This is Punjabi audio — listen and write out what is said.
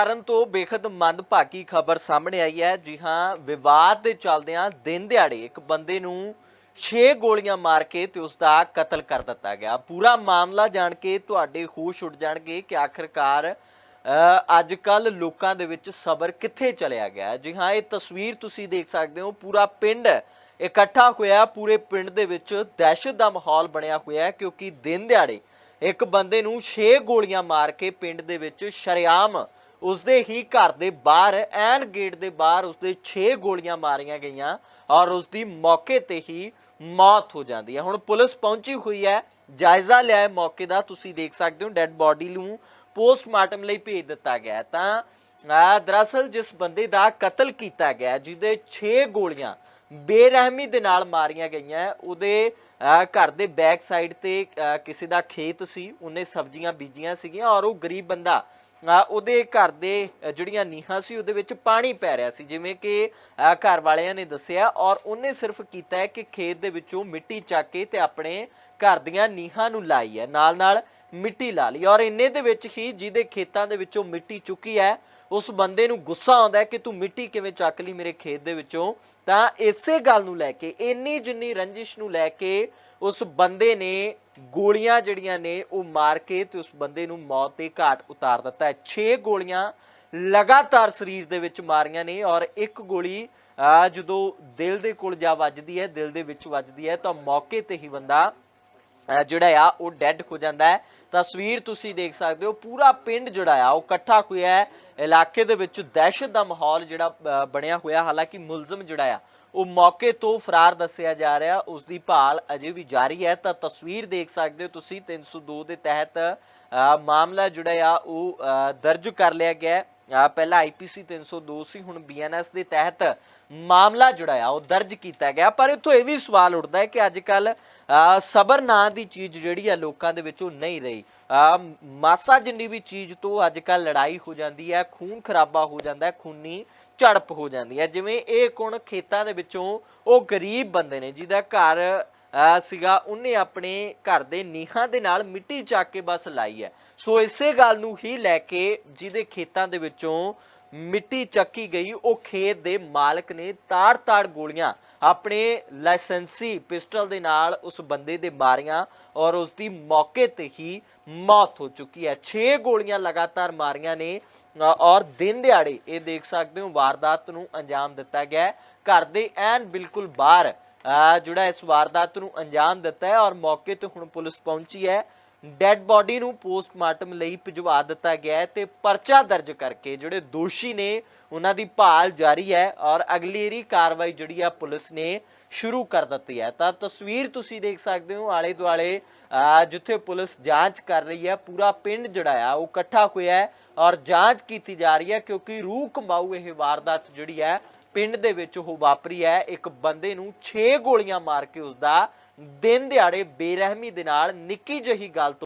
ਕਰਨ ਤੋਂ ਬੇਖਦ ਮੰਦਭਾਗੀ ਖਬਰ ਸਾਹਮਣੇ ਆਈ ਹੈ। ਜੀ ਹਾਂ, ਵਿਵਾਦ ਦੇ ਚੱਲਦਿਆਂ ਦਿਨ ਦਿਹਾੜੇ ਇੱਕ ਬੰਦੇ ਨੂੰ 6 ਗੋਲੀਆਂ ਮਾਰ ਕੇ ਤੇ ਉਸ ਦਾ ਕਤਲ ਕਰ ਦਿੱਤਾ ਗਿਆ। ਪੂਰਾ ਮਾਮਲਾ ਜਾਣ ਕੇ ਤੁਹਾਡੇ ਹੋਸ਼ ਉੱਡ ਜਾਣਗੇ ਕਿ ਆਖਰਕਾਰ ਅੱਜ ਕੱਲ ਲੋਕਾਂ ਦੇ ਵਿੱਚ ਸਬਰ ਕਿੱਥੇ ਚਲਿਆ ਗਿਆ ਜੀ ਹਾਂ, ਇਹ ਤਸਵੀਰ ਤੁਸੀਂ ਦੇਖ ਸਕਦੇ ਹੋ। ਪੂਰਾ ਪਿੰਡ ਇਕੱਠਾ ਹੋਇਆ ਪੂਰੇ ਪਿੰਡ ਦੇ ਵਿੱਚ ਦਹਿਸ਼ਤ ਦਾ ਮਾਹੌਲ ਬਣਿਆ ਹੋਇਆ ਹੈ ਕਿਉਂਕਿ ਦਿਨ ਦਿਹਾੜੇ ਇੱਕ ਬੰਦੇ ਨੂੰ 6 ਗੋਲੀਆਂ ਮਾਰ ਕੇ ਪਿੰਡ ਦੇ ਵਿੱਚ ਸ਼ਰੇਆਮ ਉਸਦੇ ਹੀ ਘਰ ਦੇ ਬਾਹਰ ਐਨ ਗੇਟ ਦੇ ਬਾਹਰ ਉਸਦੇ 6 ਗੋਲੀਆਂ ਮਾਰੀਆਂ ਗਈਆਂ ਔਰ ਉਸਦੀ ਮੌਕੇ ਤੇ ਹੀ ਮੌਤ ਹੋ ਜਾਂਦੀ ਹੈ। ਹੁਣ ਪੁਲਿਸ ਪਹੁੰਚੀ ਹੋਈ ਹੈ ਜਾਇਜ਼ਾ ਲਿਆ ਹੈ ਮੌਕੇ ਦਾ ਤੁਸੀਂ ਦੇਖ ਸਕਦੇ ਹੋ ਡੈੱਡ ਬਾਡੀ ਨੂੰ ਪੋਸਟਮਾਰਟਮ ਲਈ ਭੇਜ ਦਿੱਤਾ ਗਿਆ ਤਾਂ ਅਹ, ਦਰਅਸਲ ਜਿਸ ਬੰਦੇ ਦਾ ਕਤਲ ਕੀਤਾ ਗਿਆ ਜਿਹਦੇ 6 ਗੋਲੀਆਂ ਬੇਰਹਿਮੀ ਦੇ ਨਾਲ ਮਾਰੀਆਂ ਗਈਆਂ ਉਹਦੇ ਅਹ, ਘਰ ਦੇ ਬੈਕ ਸਾਈਡ ਤੇ ਅਹ, ਕਿਸੇ ਦਾ ਖੇਤ ਸੀ ਉਹਨੇ ਸਬਜ਼ੀਆਂ ਬੀਜੀਆਂ ਸੀਗੀਆਂ ਔਰ ਉਹ ਗਰੀਬ ਬੰਦਾ ਉਹਦੇ ਘਰ ਦੇ ਜਿਹੜੀਆਂ ਨੀਹਾਂ ਸੀ, ਉਹਦੇ ਵਿੱਚ ਪਾਣੀ ਪੈ ਰਿਹਾ ਸੀ। ਜਿਵੇਂ ਕਿ ਘਰ ਵਾਲਿਆਂ ਨੇ ਦੱਸਿਆ ਔਰ ਉਹਨੇ ਸਿਰਫ ਕੀਤਾ ਹੈ ਕਿ ਖੇਤ ਦੇ ਵਿੱਚੋਂ ਮਿੱਟੀ ਚੱਕ ਕੇ ਤੇ ਆਪਣੇ ਘਰ ਦੀਆਂ ਨੀਹਾਂ ਨੂੰ ਲਾਈ ਹੈ। ਨਾਲ ਨਾਲ ਮਿੱਟੀ ਲਾ ਲਈ। ਔਰ ਇੰਨੇ ਦੇ ਵਿੱਚ ਹੀ ਜਿਹਦੇ ਖੇਤਾਂ ਦੇ ਵਿੱਚੋਂ ਮਿੱਟੀ ਚੁੱਕੀ ਹੈ, ਉਸ ਬੰਦੇ ਨੂੰ ਗੁੱਸਾ ਆਉਂਦਾ ਕਿ ਤੂੰ ਮਿੱਟੀ ਕਿਵੇਂ ਚੱਕ ਲਈ ਮੇਰੇ ਖੇਤ ਦੇ ਵਿੱਚੋਂ? ਤਾਂ ਇਸੇ ਗੱਲ ਨੂੰ ਲੈ ਕੇ, ਇੰਨੀ ਜਿੰਨੀ ਰੰਜਿਸ਼ ਨੂੰ ਲੈ ਕੇ ਉਸ ਬੰਦੇ ਨੇ ਗੋਲੀਆਂ ਜਿਹੜੀਆਂ ਨੇ ਉਹ ਮਾਰ ਕੇ ਤੇ ਉਸ ਬੰਦੇ ਨੂੰ ਮੌਤ ਦੇ ਘਾਟ ਉਤਾਰ ਦਿੱਤਾ ਹੈ। 6 ਗੋਲੀਆਂ ਲਗਾਤਾਰ ਸਰੀਰ ਦੇ ਵਿੱਚ ਮਾਰੀਆਂ ਨੇ ਔਰ ਇੱਕ ਗੋਲੀ ਅਹ, ਜਦੋਂ ਦਿਲ ਦੇ ਕੋਲ ਜਾ ਵੱਜਦੀ ਹੈ ਦਿਲ ਦੇ ਵਿੱਚ ਵੱਜਦੀ ਹੈ ਤਾਂ ਮੌਕੇ ਤੇ ਹੀ ਬੰਦਾ ਜਿਹੜਾ ਆ, ਉਹ ਡੈੱਡ ਹੋ ਜਾਂਦਾ ਹੈ। ਤਸਵੀਰ ਤੁਸੀਂ ਦੇਖ ਸਕਦੇ ਹੋ, ਪੂਰਾ ਪਿੰਡ ਜਿਹੜਾ ਆ, ਉਹ ਇਕੱਠਾ ਹੋਇਆ ਹੈ। ਇਲਾਕੇ ਦੇ ਵਿੱਚ ਦਹਿਸ਼ਤ ਦਾ ਮਾਹੌਲ ਜਿਹੜਾ ਬਣਿਆ ਹੋਇਆ, ਹਾਲਾਂਕਿ ਮੁਲਜ਼ਮ ਜਿਹੜਾ ਆ, ਉਹ ਮੌਕੇ ਤੋਂ ਫਰਾਰ ਦੱਸਿਆ ਜਾ ਰਿਹਾ ਉਸ ਦੀ ਭਾਲ ਅਜੇ ਵੀ ਜਾਰੀ ਹੈ। ਤਾਂ ਤਸਵੀਰ ਦੇਖ ਸਕਦੇ ਹੋ ਤੁਸੀਂ 302 ਦੇ ਤਹਿਤ ਮਾਮਲਾ ਜਿਹੜਾ ਆ, ਉਹ ਦਰਜ ਕਰ ਲਿਆ ਗਿਆ ਹੈ। ਪਹਿਲਾਂ ਆਈਪੀਸੀ 302 ਸੀ ਹੁਣ ਬੀਐਨਐਸ ਦੇ ਤਹਿਤ ਮਾਮਲਾ ਜਿਹੜਾ ਉਹ ਦਰਜ ਕੀਤਾ ਗਿਆ। ਪਰ ਇੱਥੋਂ ਇਹ ਵੀ ਸਵਾਲ ਉੱਠਦਾ ਹੈ ਕਿ ਅੱਜ ਕੱਲ ਸਬਰ ਨਾਂ ਦੀ ਚੀਜ਼ ਜਿਹੜੀ ਆ, ਲੋਕਾਂ ਦੇ ਵਿੱਚੋਂ ਨਹੀਂ ਰਹੀ। ਮਾਸਾ ਜਿੰਨੀ ਵੀ ਚੀਜ਼ ਤੋਂ ਅੱਜ ਕੱਲ ਲੜਾਈ ਹੋ ਜਾਂਦੀ ਹੈ, ਖੂਨ ਖਰਾਬਾ ਹੋ ਜਾਂਦਾ ਹੈ, ਖੂਨੀ ਝੜਪ ਹੋ ਜਾਂਦੀ ਹੈ। ਜਿਵੇਂ ਇਹ ਕੋਣ ਖੇਤਾਂ ਦੇ ਵਿੱਚੋਂ ਉਹ ਗਰੀਬ ਬੰਦੇ ਨੇ, ਜਿਹਦਾ ਘਰ ਸੀਗਾ, ਉਹਨੇ ਆਪਣੇ ਘਰ ਦੇ ਨੀਹਾਂ ਦੇ ਨਾਲ ਮਿੱਟੀ ਚੱਕ ਕੇ ਬਸ ਲਾਈ ਹੈ। ਸੋ ਇਸੇ ਗੱਲ ਨੂੰ ਹੀ ਲੈ ਕੇ ਜਿਹਦੇ ਖੇਤਾਂ ਦੇ ਵਿੱਚੋਂ ਮਿੱਟੀ ਚੱਕੀ ਗਈ, ਉਹ ਖੇਤ ਦੇ ਮਾਲਕ ਨੇ ਤਾੜ-ਤਾੜ ਗੋਲੀਆਂ ਆਪਣੇ ਲਾਇਸੈਂਸੀ ਪਿਸਟਲ ਦੇ ਨਾਲ ਉਸ ਬੰਦੇ ਦੇ ਮਾਰੀਆਂ ਔਰ ਉਸ ਦੀ ਮੌਕੇ ਤੇ ਹੀ ਮੌਤ ਹੋ ਚੁੱਕੀ ਹੈ। 6 ਗੋਲੀਆਂ ਲਗਾਤਾਰ ਮਾਰੀਆਂ ਨੇ ਔਰ ਦਿਨ ਦਿਹਾੜੇ ਇਹ ਦੇਖ ਸਕਦੇ ਹੋ, ਵਾਰਦਾਤ ਨੂੰ ਅੰਜਾਮ ਦਿੱਤਾ ਗਿਆ ਘਰ ਦੇ ਐਨ ਬਿਲਕੁਲ ਬਾਹਰ ਜਿਹੜਾ ਇਸ ਵਾਰਦਾਤ ਨੂੰ ਅੰਜਾਮ ਦਿੱਤਾ ਹੈ ਔਰ ਮੌਕੇ ਤੇ ਹੁਣ ਪੁਲਿਸ ਪਹੁੰਚੀ ਹੈ। ਡੈੱਡ ਬਾਡੀ ਨੂੰ ਪੋਸਟਮਾਰਟਮ ਲਈ ਭਿਜਵਾ ਦਿੱਤਾ ਗਿਆ ਹੈ ਤੇ ਪਰਚਾ ਦਰਜ ਕਰਕੇ ਜਿਹੜੇ ਦੋਸ਼ੀ ਨੇ, ਉਹਨਾਂ ਦੀ ਭਾਲ ਜਾਰੀ ਹੈ ਔਰ ਅਗਲੇਰੀ ਕਾਰਵਾਈ ਜਿਹੜੀ ਆ ਪੁਲਿਸ ਨੇ ਸ਼ੁਰੂ ਕਰ ਦਿੱਤੀ ਹੈ। ਤਾਂ ਤਸਵੀਰ ਤੁਸੀਂ ਦੇਖ ਸਕਦੇ ਹੋ ਆਲੇ ਦੁਆਲੇ ਜਿੱਥੇ ਪੁਲਿਸ ਜਾਂਚ ਕਰ ਰਹੀ ਹੈ, ਪੂਰਾ ਪਿੰਡ ਜਿਹੜਾ ਆ ਉਹ ਇਕੱਠਾ ਹੋਇਆ ਹੈ ਔਰ ਜਾਂਚ ਕੀਤੀ ਜਾ ਰਹੀ ਹੈ ਕਿਉਂਕਿ ਰੂਹ ਕਮਾਊ ਇਹ ਵਾਰਦਾਤ ਜਿਹੜੀ ਹੈ ਪਿੰਡ ਦੇ ਵਿੱਚ ਉਹ ਵਾਪਰੀ ਹੈ। ਇੱਕ ਬੰਦੇ ਨੂੰ 6 ਗੋਲੀਆਂ ਮਾਰ ਕੇ ਉਸ ਦਾ ਦਿਨ ਦਿਹਾੜੇ ਬੇਰਹਿਮੀ ਦੇ ਨਾਲ ਨਿੱਕੀ ਜਿਹੀ ਗੱਲ ਤੋਂ